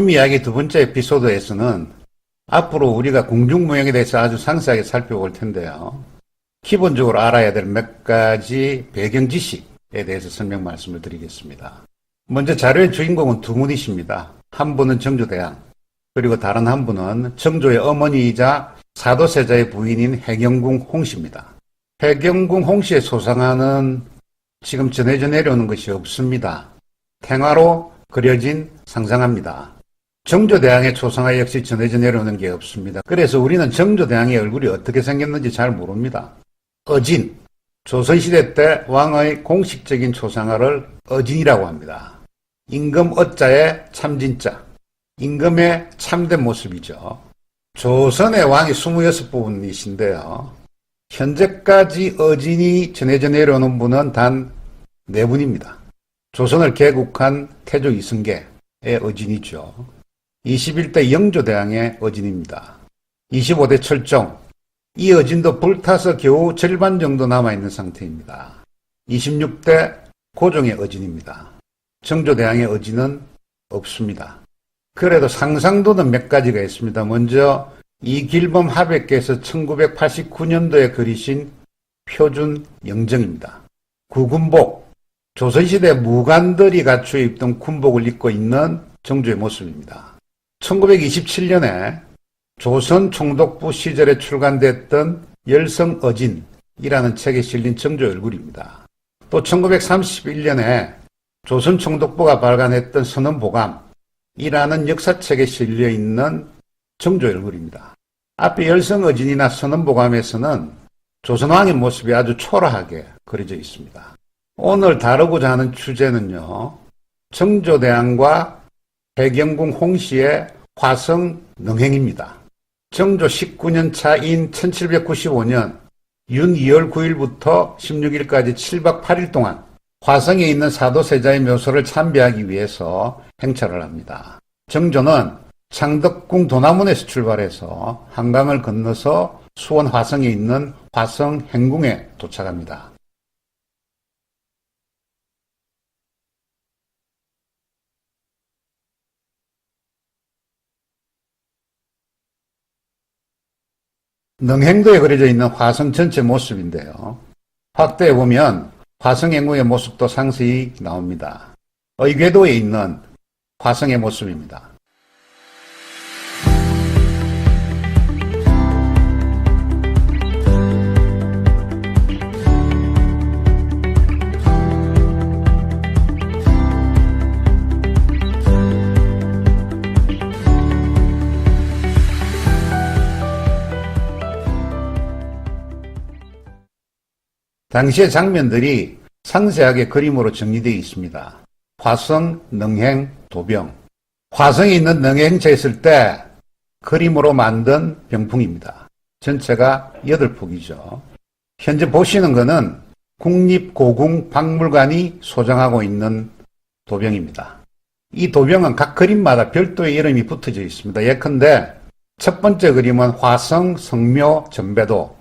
춤 이야기 두 번째 에피소드에서는 앞으로 우리가 공중무용에 대해서 아주 상세하게 살펴볼 텐데요. 기본적으로 알아야 될 몇 가지 배경 지식에 대해서 설명 말씀을 드리겠습니다. 먼저 자료의 주인공은 두 분이십니다. 한 분은 정조대왕, 그리고 다른 한 분은 정조의 어머니이자 사도세자의 부인인 해경궁 홍씨입니다. 해경궁 홍씨의 소상화는 지금 전해져 내려오는 것이 없습니다. 탱화로 그려진 상상합니다. 정조대왕의 초상화 역시 전해져 내려오는 게 없습니다. 그래서 우리는 정조대왕의 얼굴이 어떻게 생겼는지 잘 모릅니다. 어진, 조선시대 때 왕의 공식적인 초상화를 어진이라고 합니다. 임금 어자의 참진자, 임금의 참된 모습이죠. 조선의 왕이 26분이신데요. 현재까지 어진이 전해져 내려오는 분은 단네 분입니다. 조선을 개국한 태조 이승계의 어진이죠. 21대 영조대왕의 어진입니다. 25대 철종, 이 어진도 불타서 겨우 절반 정도 남아있는 상태입니다. 26대 고종의 어진입니다. 정조대왕의 어진은 없습니다. 그래도 상상도는 몇 가지가 있습니다. 먼저 이길범 하백께서 1989년도에 그리신 표준 영정입니다. 구군복, 조선시대 무관들이 갖추어 입던 군복을 입고 있는 정조의 모습입니다. 1927년에 조선 총독부 시절에 출간됐던 열성어진이라는 책에 실린 정조의 얼굴입니다. 또 1931년에 조선 총독부가 발간했던 선언보감이라는 역사책에 실려 있는 정조의 얼굴입니다. 앞에 열성어진이나 선언보감에서는 조선왕의 모습이 아주 초라하게 그려져 있습니다. 오늘 다루고자 하는 주제는요, 정조대왕과 해경궁 홍씨의 화성 능행입니다. 정조 19년 차인 1795년 윤 2월 9일부터 16일까지 7박 8일 동안 화성에 있는 사도세자의 묘소를 참배하기 위해서 행차를 합니다. 정조는 창덕궁 도남문에서 출발해서 한강을 건너서 수원 화성에 있는 화성 행궁에 도착합니다. 능행도에 그려져 있는 화성 전체 모습인데요. 확대해 보면 화성 행궁의 모습도 상세히 나옵니다. 의궤도에 있는 화성의 모습입니다. 당시의 장면들이 상세하게 그림으로 정리되어 있습니다. 화성, 능행, 도병. 화성에 있는 능행체에 있을 때 그림으로 만든 병풍입니다. 전체가 8폭이죠. 현재 보시는 것은 국립고궁박물관이 소장하고 있는 도병입니다. 이 도병은 각 그림마다 별도의 이름이 붙어져 있습니다. 예컨대 첫 번째 그림은 화성, 성묘, 전배도.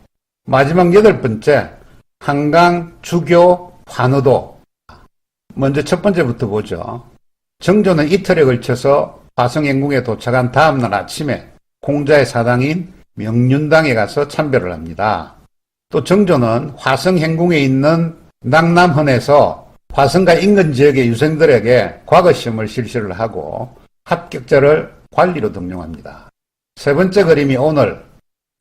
마지막 여덟 번째 한강, 주교, 환호도. 먼저 첫 번째부터 보죠. 정조는 이틀에 걸쳐서 화성행궁에 도착한 다음날 아침에 공자의 사당인 명륜당에 가서 참배를 합니다. 또 정조는 화성행궁에 있는 낙남헌에서 화성과 인근 지역의 유생들에게 과거시험을 실시를 하고 합격자를 관리로 등용합니다. 세 번째 그림이 오늘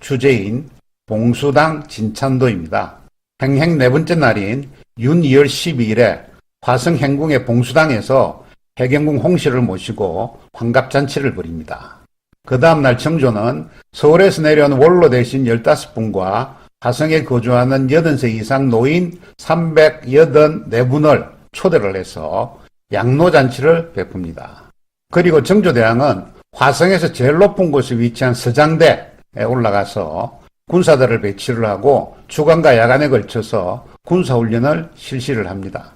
주제인 봉수당 진찬도입니다. 행행 네 번째 날인 윤 2월 12일에 화성 행궁의 봉수당에서 해경궁 홍씨를 모시고 환갑잔치를 벌입니다. 그 다음날 정조는 서울에서 내려온 원로 대신 15분과 화성에 거주하는 80세 이상 노인 384분을 초대를 해서 양로잔치를 베풉니다. 그리고 정조대왕은 화성에서 제일 높은 곳에 위치한 서장대에 올라가서 군사들을 배치를 하고 주간과 야간에 걸쳐서 군사훈련을 실시를 합니다.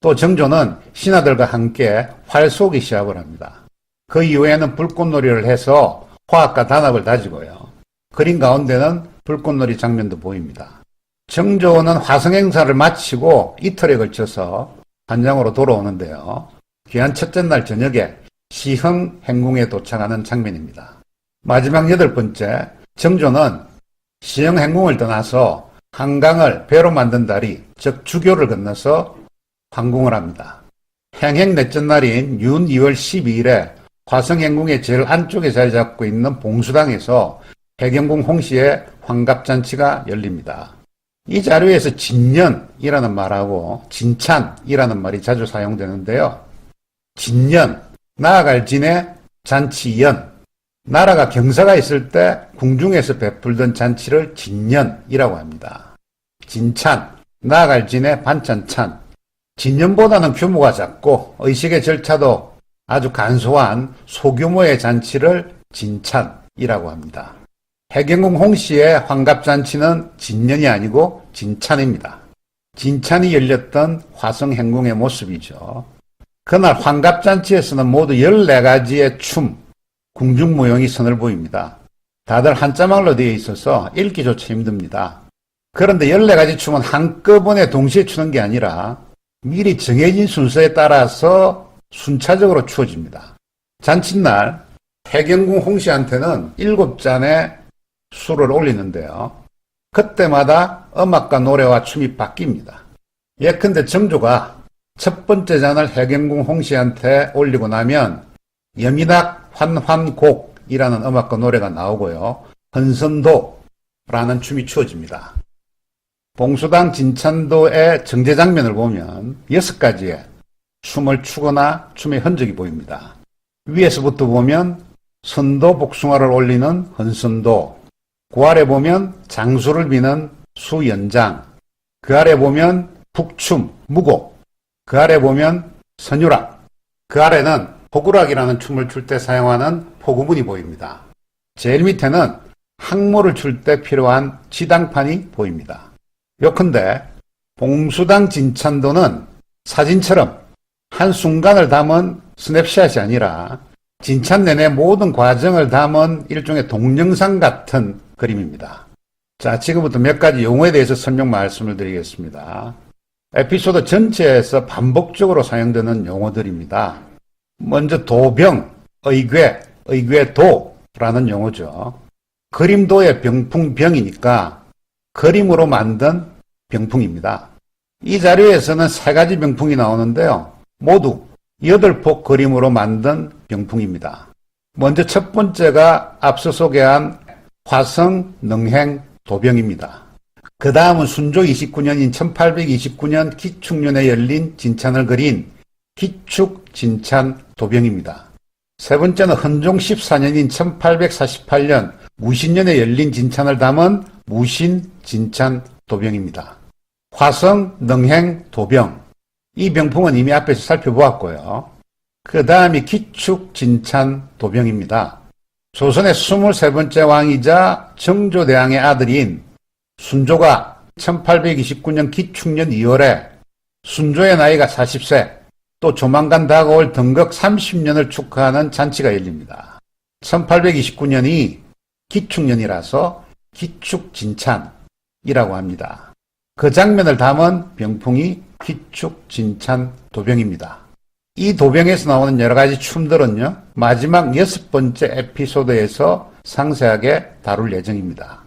또 정조는 신하들과 함께 활 쏘기 시합을 합니다. 그 이후에는 불꽃놀이를 해서 화학과 단합을 다지고요. 그림 가운데는 불꽃놀이 장면도 보입니다. 정조는 화성 행사를 마치고 이틀에 걸쳐서 한장으로 돌아오는데요. 귀한 첫째 날 저녁에 시흥 행궁에 도착하는 장면입니다. 마지막 여덟 번째, 정조는 시흥 행궁을 떠나서 한강을 배로 만든 다리, 즉 주교를 건너서 황궁을 합니다. 행행 넷째 날인 윤 2월 12일에 화성행궁의 제일 안쪽에 자리 잡고 있는 봉수당에서 해경궁 홍씨의 환갑잔치가 열립니다. 이 자료에서 진년이라는 말하고 진찬이라는 말이 자주 사용되는데요. 진년, 나아갈 진의 잔치연, 나라가 경사가 있을 때 궁중에서 베풀던 잔치를 진년이라고 합니다. 진찬, 나아갈 진의 반찬찬, 진년보다는 규모가 작고 의식의 절차도 아주 간소한 소규모의 잔치를 진찬이라고 합니다. 해경궁 홍씨의 환갑잔치는 진년이 아니고 진찬입니다. 진찬이 열렸던 화성행궁의 모습이죠. 그날 환갑잔치에서는 모두 14가지의 춤, 궁중무용이 선을 보입니다. 다들 한자말로 되어 있어서 읽기조차 힘듭니다. 그런데 14가지 춤은 한꺼번에 동시에 추는 게 아니라 미리 정해진 순서에 따라서 순차적으로 추어집니다. 잔칫날 해경궁 홍씨한테는 7잔의 술을 올리는데요. 그때마다 음악과 노래와 춤이 바뀝니다. 예컨대 정조가 첫 번째 잔을 해경궁 홍씨한테 올리고 나면 여미낙 환환곡이라는 음악과 노래가 나오고요. 헌선도라는 춤이 추어집니다. 봉수당 진찬도의 정제 장면을 보면 여섯 가지의 춤을 추거나 춤의 흔적이 보입니다. 위에서부터 보면 선도 복숭아를 올리는 헌선도, 그 아래 보면 장수를 비는 수연장, 그 아래 보면 북춤, 무곡, 그 아래 보면 선유락, 그 아래는 포구락이라는 춤을 출 때 사용하는 포구문이 보입니다. 제일 밑에는 항모를 출 때 필요한 지당판이 보입니다. 요컨대 봉수당 진찬도는 사진처럼 한순간을 담은 스냅샷이 아니라 진찬 내내 모든 과정을 담은 일종의 동영상 같은 그림입니다. 자, 지금부터 몇 가지 용어에 대해서 설명 말씀을 드리겠습니다. 에피소드 전체에서 반복적으로 사용되는 용어들입니다. 먼저 도병, 의궤, 의궤도라는 용어죠. 그림도의 병풍병이니까 그림으로 만든 병풍입니다. 이 자료에서는 세 가지 병풍이 나오는데요. 모두 여덟 폭 그림으로 만든 병풍입니다. 먼저 첫 번째가 앞서 소개한 화성 능행 도병입니다. 그 다음은 순조 29년인 1829년 기축년에 열린 진찬을 그린 기축 진찬 도병입니다. 세 번째는 헌종 14년인 1848년 무신년에 열린 진찬을 담은 무신 진찬 도병입니다. 화성 능행 도병 이 병풍은 이미 앞에서 살펴보았고요. 그 다음이 기축 진찬 도병입니다. 조선의 23번째 왕이자 정조대왕의 아들인 순조가 1829년 기축년 2월에 순조의 나이가 40세, 또 조만간 다가올 등극 30년을 축하하는 잔치가 열립니다. 1829년이 기축년이라서 기축진찬이라고 합니다. 그 장면을 담은 병풍이 기축진찬 도병입니다. 이 도병에서 나오는 여러 가지 춤들은요, 마지막 여섯 번째 에피소드에서 상세하게 다룰 예정입니다.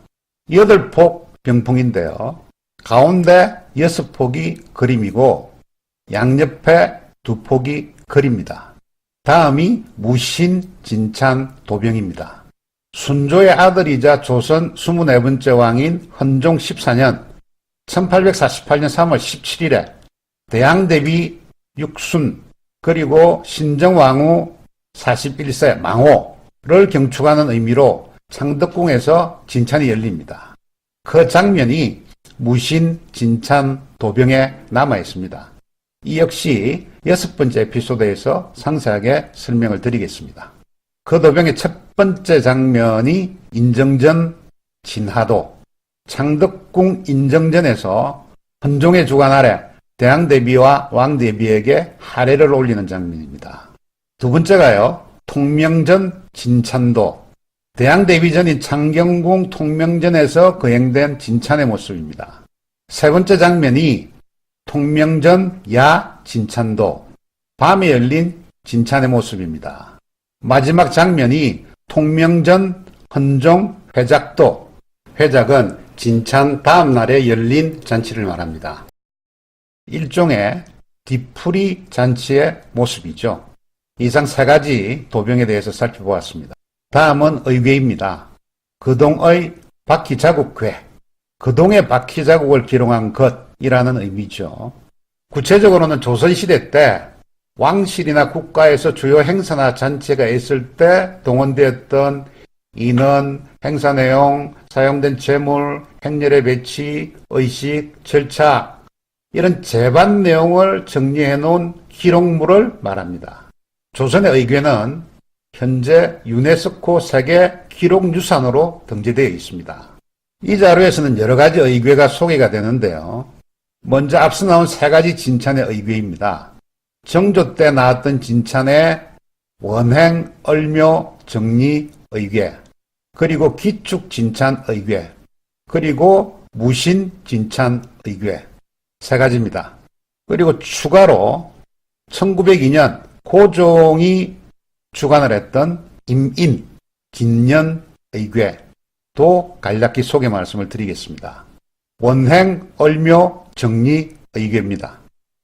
여덟 폭 병풍인데요. 가운데 여섯 폭이 그림이고, 양옆에 두 폭이 그립니다. 다음이 무신 진찬 도병입니다. 순조의 아들이자 조선 24번째 왕인 헌종 14년 1848년 3월 17일에 대양대비 육순 그리고 신정왕후 41세 망호를 경축하는 의미로 창덕궁에서 진찬이 열립니다. 그 장면이 무신 진찬 도병에 남아 있습니다. 이 역시 여섯 번째 에피소드에서 상세하게 설명을 드리겠습니다. 그 도병의 첫 번째 장면이 인정전 진하도 창덕궁 인정전에서 헌종의 주관 아래 대왕대비와 왕대비에게 하례를 올리는 장면입니다. 두 번째가요. 통명전 진찬도 대왕대비전인 창경궁 통명전에서 거행된 진찬의 모습입니다. 세 번째 장면이 통명전 야 진찬도 밤에 열린 진찬의 모습입니다. 마지막 장면이 통명전 헌종 회작도 회작은 진찬 다음 날에 열린 잔치를 말합니다. 일종의 뒤풀이 잔치의 모습이죠. 이상 세 가지 도병에 대해서 살펴보았습니다. 다음은 의궤입니다. 그동의 바퀴 자국괴, 그동의 바퀴 자국을 기록한 것이라는 의미죠. 구체적으로는 조선시대 때 왕실이나 국가에서 주요 행사나 잔치가 있을 때 동원되었던 인원, 행사 내용, 사용된 재물, 행렬의 배치, 의식, 절차 이런 재반 내용을 정리해 놓은 기록물을 말합니다. 조선의 의궤는 현재 유네스코 세계 기록유산으로 등재되어 있습니다. 이 자료에서는 여러 가지 의궤가 소개가 되는데요. 먼저 앞서 나온 세 가지 진찬의 의궤입니다. 정조 때 나왔던 진찬의 원행, 얼묘, 정리, 의궤, 그리고 기축 진찬 의궤, 그리고 무신 진찬 의궤 세 가지입니다. 그리고 추가로 1902년 고종이 주관을 했던 임인, 긴년 의궤도 간략히 소개 말씀을 드리겠습니다. 원행, 얼묘, 정리, 의궤입니다.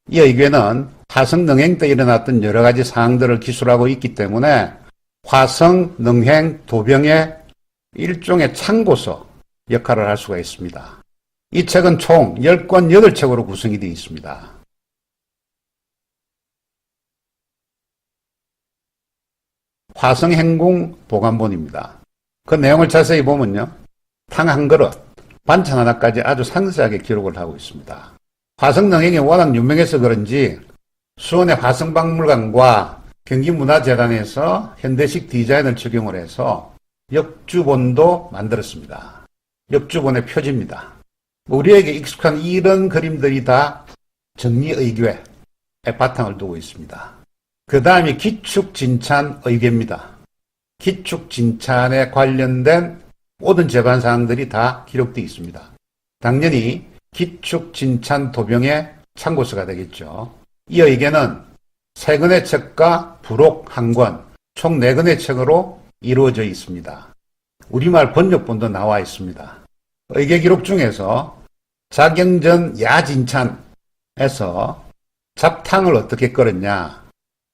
이 의궤는 화성 능행 때 일어났던 여러 가지 사항들을 기술하고 있기 때문에 화성 능행 도병의 일종의 참고서 역할을 할 수가 있습니다. 이 책은 총 10권 8책으로 구성이 되어 있습니다. 화성행궁 보관본입니다. 그 내용을 자세히 보면요. 탕 한 그릇, 반찬 하나까지 아주 상세하게 기록을 하고 있습니다. 화성능행이 워낙 유명해서 그런지 수원의 화성박물관과 경기문화재단에서 현대식 디자인을 적용을 해서 역주본도 만들었습니다. 역주본의 표지입니다. 우리에게 익숙한 이런 그림들이 다 정리의궤에 바탕을 두고 있습니다. 그 다음이 기축진찬의궤입니다. 기축진찬에 관련된 모든 재반 사항들이 다 기록되어 있습니다. 당연히 기축 진찬 도병의 참고서가 되겠죠. 이 의궤는 세 권의 책과 부록 한 권, 총 네 권의 책으로 이루어져 있습니다. 우리말 번역본도 나와 있습니다. 의궤 기록 중에서 자경전 야진찬에서 잡탕을 어떻게 끓였냐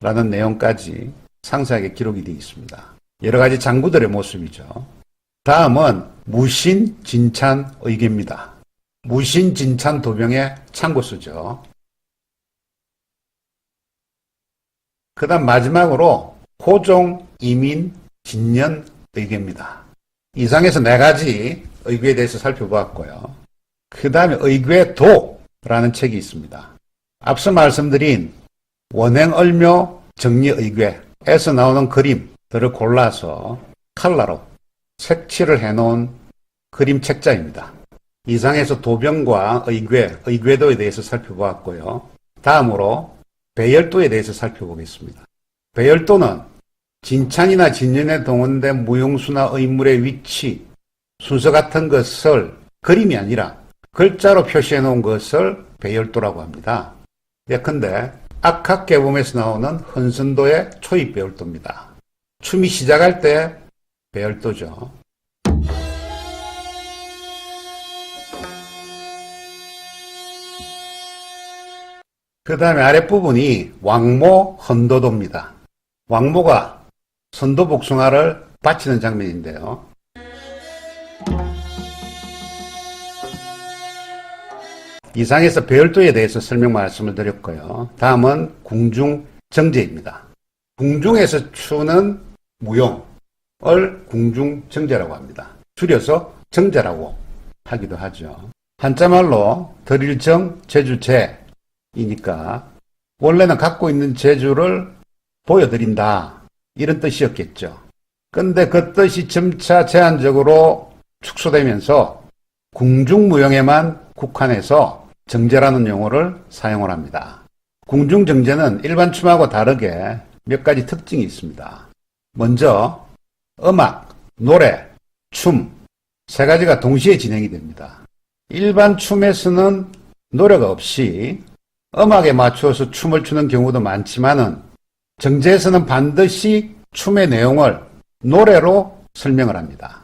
라는 내용까지 상세하게 기록이 되어 있습니다. 여러 가지 장구들의 모습이죠. 다음은 무신진찬 의궤입니다. 무신진찬 도병의 참고서죠. 그 다음 마지막으로 호종, 이민, 진년 의궤입니다. 이상에서 네 가지 의궤에 대해서 살펴보았고요. 그 다음에 의궤도라는 책이 있습니다. 앞서 말씀드린 원행얼묘 정리의궤에서 나오는 그림들을 골라서 칼라로 색칠을 해놓은 그림 책자입니다. 이상에서 도병과 의궤, 의궤도에 대해서 살펴보았고요. 다음으로 배열도에 대해서 살펴보겠습니다. 배열도는 진찬이나 진연에 동원된 무용수나 의물의 위치, 순서 같은 것을 그림이 아니라 글자로 표시해 놓은 것을 배열도라고 합니다. 예컨대 악학개범에서 나오는 헌선도의 초입 배열도입니다. 춤이 시작할 때 배열도죠. 그 다음에 아랫부분이 왕모 헌도도입니다. 왕모가 선도 복숭아를 바치는 장면인데요. 이상에서 배열도에 대해서 설명 말씀을 드렸고요. 다음은 궁중 정제입니다. 궁중에서 추는 무용 을 궁중 정제라고 합니다. 줄여서 정제라고 하기도 하죠. 한자말로 드릴정 제주제이니까 원래는 갖고 있는 제주를 보여드린다 이런 뜻이었겠죠. 근데 그 뜻이 점차 제한적으로 축소되면서 궁중무용에만 국한해서 정제라는 용어를 사용을 합니다. 궁중정제는 일반 춤하고 다르게 몇 가지 특징이 있습니다. 먼저 음악, 노래, 춤 세 가지가 동시에 진행이 됩니다. 일반 춤에서는 노래가 없이 음악에 맞추어서 춤을 추는 경우도 많지만은 정제에서는 반드시 춤의 내용을 노래로 설명을 합니다.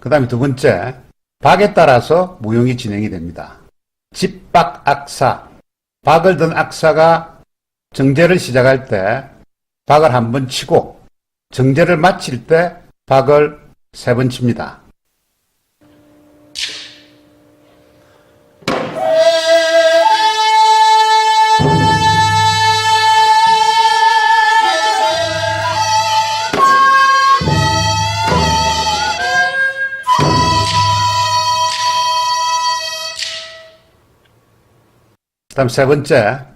그 다음에 두 번째, 박에 따라서 무용이 진행이 됩니다. 집박 악사. 박을 든 악사가 정제를 시작할 때 박을 한 번 치고 정제를 마칠 때 박을 세 번 칩니다. 다음 세 번째,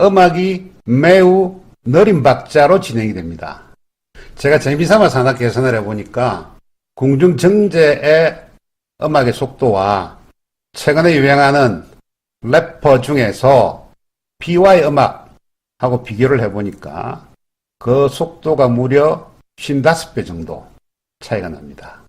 음악이 매우 느린 박자로 진행이 됩니다. 제가 재미삼아서 하나 계산을 해보니까 궁중정제의 음악의 속도와 최근에 유행하는 래퍼 중에서 BY 음악하고 비교를 해보니까 그 속도가 무려 55배 정도 차이가 납니다.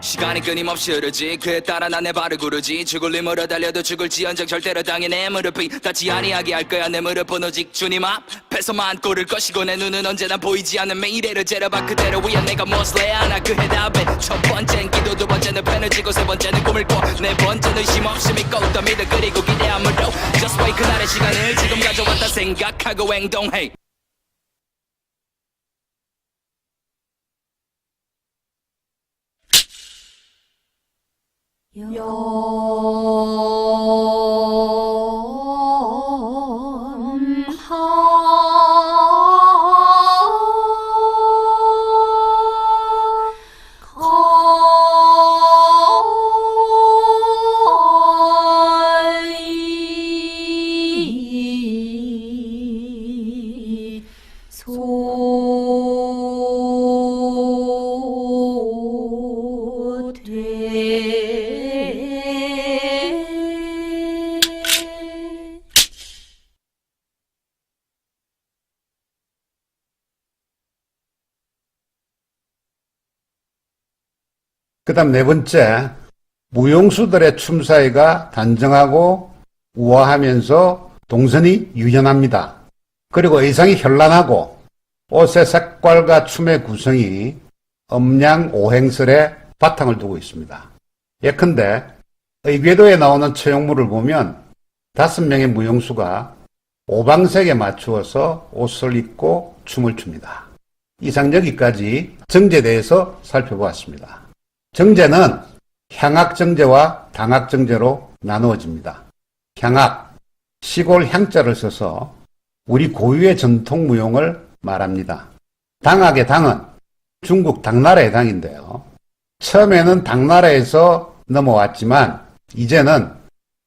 시간이 끊임없이 흐르지. 그에 따라 난내 발을 구르지. 죽을 힘으로 달려도 죽을지언정 절대로 당해. 내 무릎이 닿지 아니하게 할 거야. 내 무릎은 오직 주님 앞에서만 꿇을 것이고 내 눈은 언제나 보이지 않는 매일을 재려봐. 그대로 위한 내가 무엇을 하나. 그 해답에 첫 번째는 기도 두 번째는 펜을 쥐고 세 번째는 꿈을 꿔네 번째는 의심 없이 믿고 또 믿어 그리고 기대함으로 Just wait 그날의 시간을 지금 가져왔다 생각하고 행동해 염 그 다음 네 번째, 무용수들의 춤 사이가 단정하고 우아하면서 동선이 유연합니다. 그리고 의상이 현란하고 옷의 색깔과 춤의 구성이 음양 오행설에 바탕을 두고 있습니다. 예컨대 의궤도에 나오는 처용물을 보면 다섯 명의 무용수가 오방색에 맞추어서 옷을 입고 춤을 춥니다. 이상 여기까지 정제에 대해서 살펴보았습니다. 정제는 향악정제와 당악정제로 나누어집니다. 향악, 시골 향자를 써서 우리 고유의 전통 무용을 말합니다. 당악의 당은 중국 당나라의 당인데요. 처음에는 당나라에서 넘어왔지만 이제는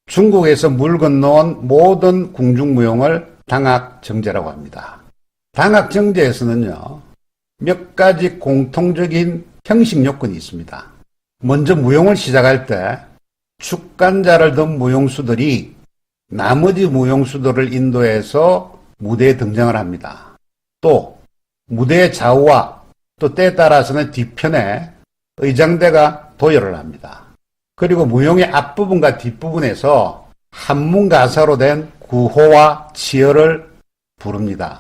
중국에서 물 건너온 모든 궁중무용을 당악정제라고 합니다. 당악정제에서는요, 몇 가지 공통적인 형식 요건이 있습니다. 먼저 무용을 시작할 때 축간자를 든 무용수들이 나머지 무용수들을 인도해서 무대에 등장을 합니다. 또 무대의 좌우와 또 때에 따라서는 뒤편에 의장대가 도열을 합니다. 그리고 무용의 앞부분과 뒷부분에서 한문 가사로 된 구호와 치어를 부릅니다.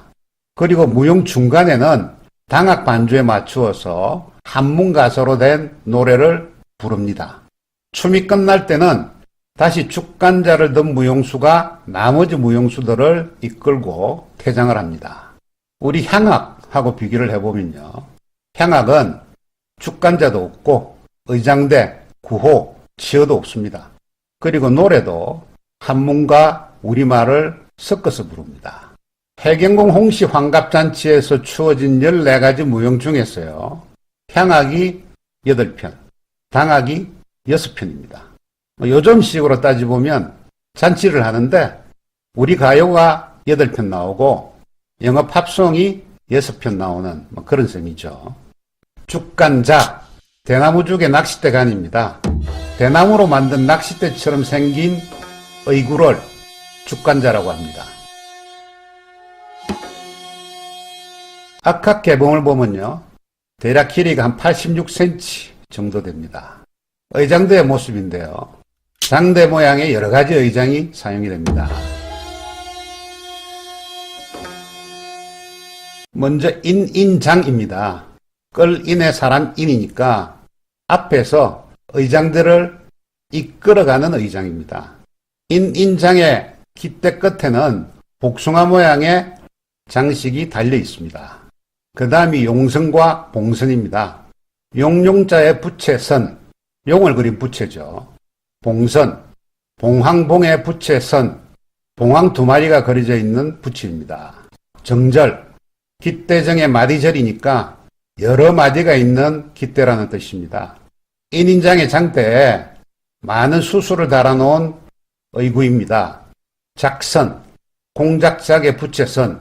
그리고 무용 중간에는 당악 반주에 맞추어서 한문 가사로 된 노래를 부릅니다. 춤이 끝날 때는 다시 축간자를 든 무용수가 나머지 무용수들을 이끌고 퇴장을 합니다. 우리 향악하고 비교를 해보면요. 향악은 축간자도 없고 의장대, 구호, 치어도 없습니다. 그리고 노래도 한문과 우리말을 섞어서 부릅니다. 해경궁 홍시 환갑잔치에서 추어진 14가지 무용 중에서요. 향악이 8편, 당악이 6편입니다. 요즘 식으로 따지보면 잔치를 하는데 우리 가요가 8편 나오고 영어 팝송이 6편 나오는 뭐 그런 셈이죠. 죽간자, 대나무죽의 낚싯대 간입니다. 대나무로 만든 낚싯대처럼 생긴 의구를 죽간자라고 합니다. 악학 개봉을 보면요. 대략 길이가 한 86cm 정도 됩니다. 의장도의 모습인데요. 장대 모양의 여러 가지 의장이 사용이 됩니다. 먼저 인인장입니다. 끌인의 사람 인이니까 앞에서 의장들을 이끌어가는 의장입니다. 인인장의 깃대 끝에는 복숭아 모양의 장식이 달려 있습니다. 그 다음이 용선과 봉선입니다. 용용자의 부채선, 용을 그린 부채죠. 봉선, 봉황봉의 부채선, 봉황 두 마리가 그려져 있는 부채입니다. 정절, 깃대정의 마디절이니까 여러 마디가 있는 깃대라는 뜻입니다. 인인장의 장대에 많은 수술을 달아놓은 의구입니다. 작선, 공작작의 부채선,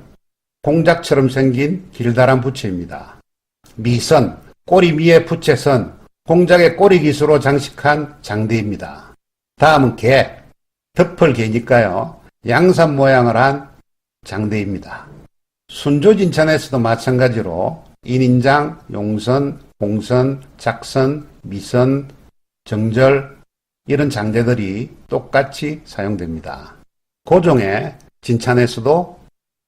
공작처럼 생긴 길다란 부채입니다. 미선, 꼬리 미의 부채선, 공작의 꼬리 기수로 장식한 장대입니다. 다음은 개, 덮을개니까요. 양산 모양을 한 장대입니다. 순조진천에서도 마찬가지로 인인장, 용선, 공선, 작선, 미선, 정절 이런 장대들이 똑같이 사용됩니다. 고종의 진찬에서도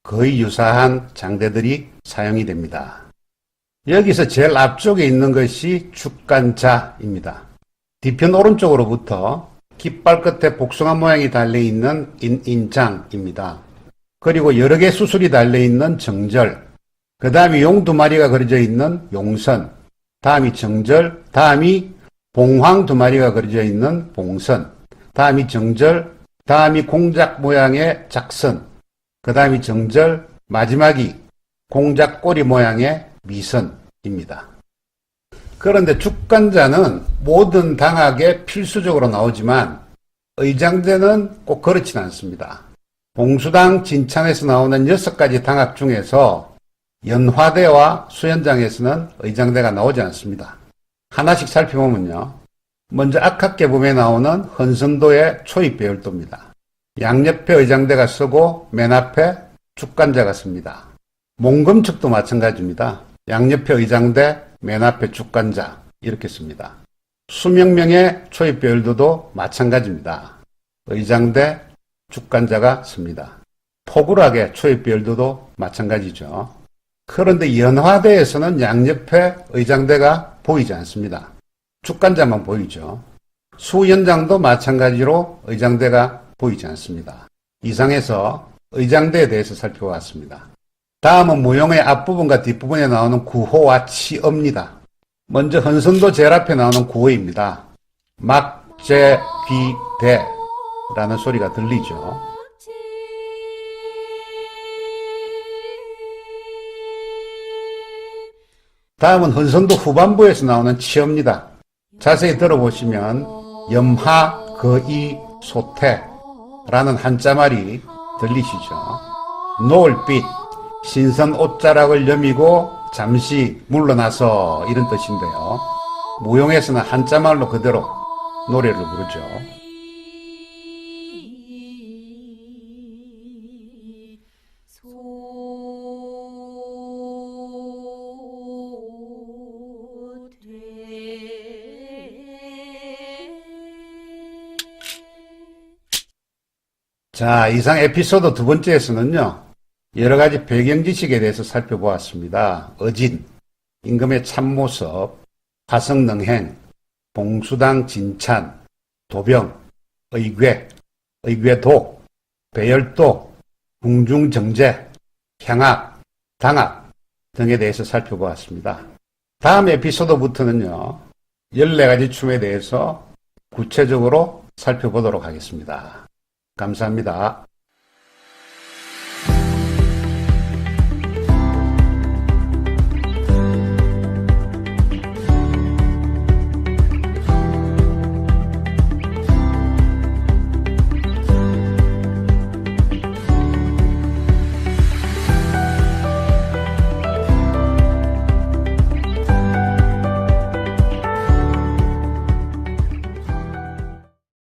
거의 유사한 장대들이 사용이 됩니다. 여기서 제일 앞쪽에 있는 것이 축간자입니다. 뒤편 오른쪽으로부터 깃발 끝에 복숭아 모양이 달려있는 인인장입니다. 그리고 여러 개 수술이 달려있는 정절, 그 다음이 용 두 마리가 그려져 있는 용선, 다음이 정절, 다음이 봉황 두 마리가 그려져 있는 봉선, 다음이 정절, 다음이 공작 모양의 작선, 그 다음이 정절, 마지막이 공작 꼬리 모양의 미선입니다. 그런데 죽간자는 모든 당학에 필수적으로 나오지만 의장대는 꼭 그렇진 않습니다. 봉수당 진찬에서 나오는 여섯 가지 당학 중에서 연화대와 수연장에서는 의장대가 나오지 않습니다. 하나씩 살펴보면요. 먼저 악학계범에 나오는 헌선도의 초입 배열도입니다. 양옆에 의장대가 쓰고 맨 앞에 죽간자가 씁니다. 몽금측도 마찬가지입니다. 양옆에 의장대, 맨 앞에 죽간자 이렇게 씁니다. 수명명의 초입 배열도도 마찬가지입니다. 의장대, 죽간자가 씁니다. 포굴하게 초입 배열도도 마찬가지죠. 그런데 연화대에서는 양옆에 의장대가 보이지 않습니다. 죽간자만 보이죠. 수연장도 마찬가지로 의장대가 보이지 않습니다. 이상해서 의장대에 대해서 살펴봤습니다. 다음은 무용의 앞부분과 뒷부분에 나오는 구호와 치어입니다. 먼저 헌선도 제일 앞에 나오는 구호입니다. 막제 귀대라는 소리가 들리죠. 다음은 헌선도 후반부에서 나오는 치어입니다. 자세히 들어보시면 염하 거이 소태 라는 한자말이 들리시죠. 노을빛 신선 옷자락을 여미고 잠시 물러나서 이런 뜻인데요. 무용에서는 한자말로 그대로 노래를 부르죠. 자, 이상 에피소드 두 번째에서는요, 여러 가지 배경 지식에 대해서 살펴보았습니다. 어진, 임금의 참모습, 화성능행, 봉수당 진찬, 도병, 의궤, 의궤도, 배열도, 궁중정제, 향악, 당악 등에 대해서 살펴보았습니다. 다음 에피소드부터는요, 14가지 춤에 대해서 구체적으로 살펴보도록 하겠습니다. 감사합니다.